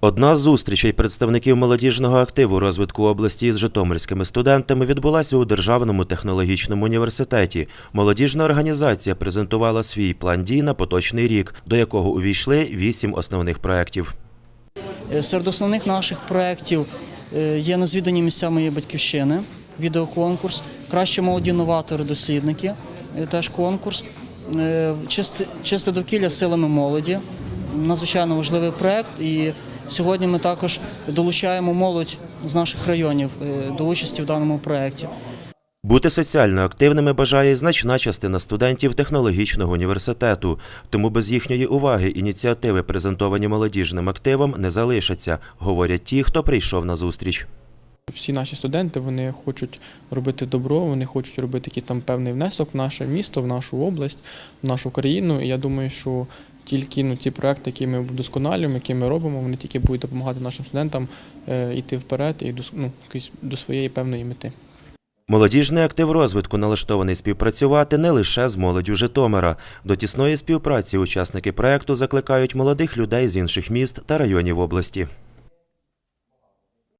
Одна з зустрічей представників молодіжного активу розвитку області з житомирськими студентами відбулася у Державному технологічному університеті. Молодіжна організація презентувала свій план дій на поточний рік, до якого увійшли вісім основних проєктів. Е, Серед основних наших проєктів е, є незвідані місця моєї батьківщини, відеоконкурс, кращі молоді новатори, дослідники, е, теж конкурс, чисте довкілля силами молоді. Надзвичайно важливий проєкт. І сьогодні ми також долучаємо молодь з наших районів е, до участі в даному проєкті. Бути соціально активними бажає значна частина студентів технологічного університету, тому без їхньої уваги ініціативи, презентовані молодіжним активом, не залишаться, говорять ті, хто прийшов на зустріч. Всі наші студенти вони хочуть робити добро, вони хочуть робити якийсь там певний внесок в наше місто, в нашу область, в нашу країну. І я думаю, що тільки ну, ці проекти, які ми вдосконалюємо, які ми робимо, вони тільки будуть допомагати нашим студентам е, йти вперед і до, ну, до своєї певної мети. Молодіжний актив розвитку налаштований співпрацювати не лише з молоддю Житомира. До тісної співпраці учасники проекту закликають молодих людей з інших міст та районів області.